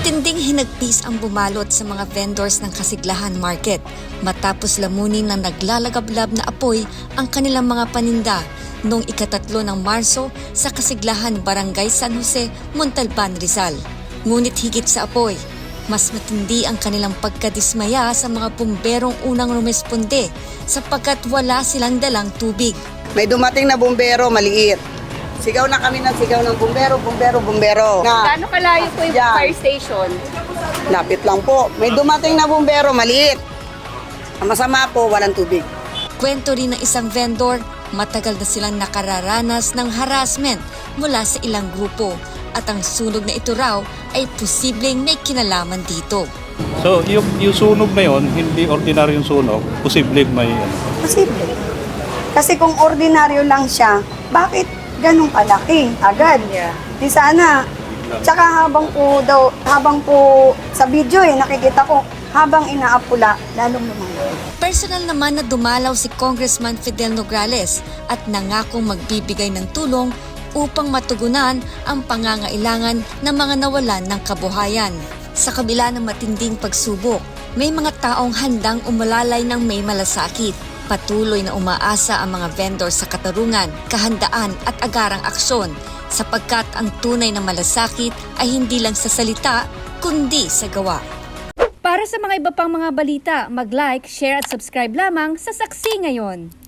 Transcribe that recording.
Matinding hinagpis ang bumalot sa mga vendors ng Kasiglahan Market matapos lamunin ng naglalagablab na apoy ang kanilang mga paninda noong ikatatlo ng Marso sa Kasiglahan, Barangay San Jose, Montalban, Rizal. Ngunit higit sa apoy, mas matindi ang kanilang pagkadismaya sa mga pumberong unang rumesponde sapagkat wala silang dalang tubig. May dumating na bumbero, maliit. Sigaw na kami ng sigaw ng bumbero, bumbero, bumbero. Na, Gaano kalayo po yung Yan. fire station? lapit lang po. May dumating na bumbero, maliit. Ang masama po, walang tubig. Kwento rin ng isang vendor, matagal na silang nakararanas ng harassment mula sa ilang grupo at ang sunog na ito raw ay posibleng may kinalaman dito. So, yung, yung sunog na yon, hindi ordinaryong sunog, posibleng may ano, Posible. Kasi kung ordinaryo lang siya, bakit ganun kalaki agad? Yeah. Di sana. Tsaka habang po daw, habang po sa video eh, nakikita ko, habang inaapula, lalong lumayo. Personal naman na dumalaw si Congressman Fidel Nograles at nangakong magbibigay ng tulong upang matugunan ang pangangailangan ng mga nawalan ng kabuhayan. Sa kabila ng matinding pagsubok, may mga taong handang umalalay ng may malasakit. Patuloy na umaasa ang mga vendor sa katarungan, kahandaan at agarang aksyon sapagkat ang tunay na malasakit ay hindi lang sa salita kundi sa gawa. Para sa mga iba pang mga balita, mag-like, share at subscribe lamang sa Saksi Ngayon.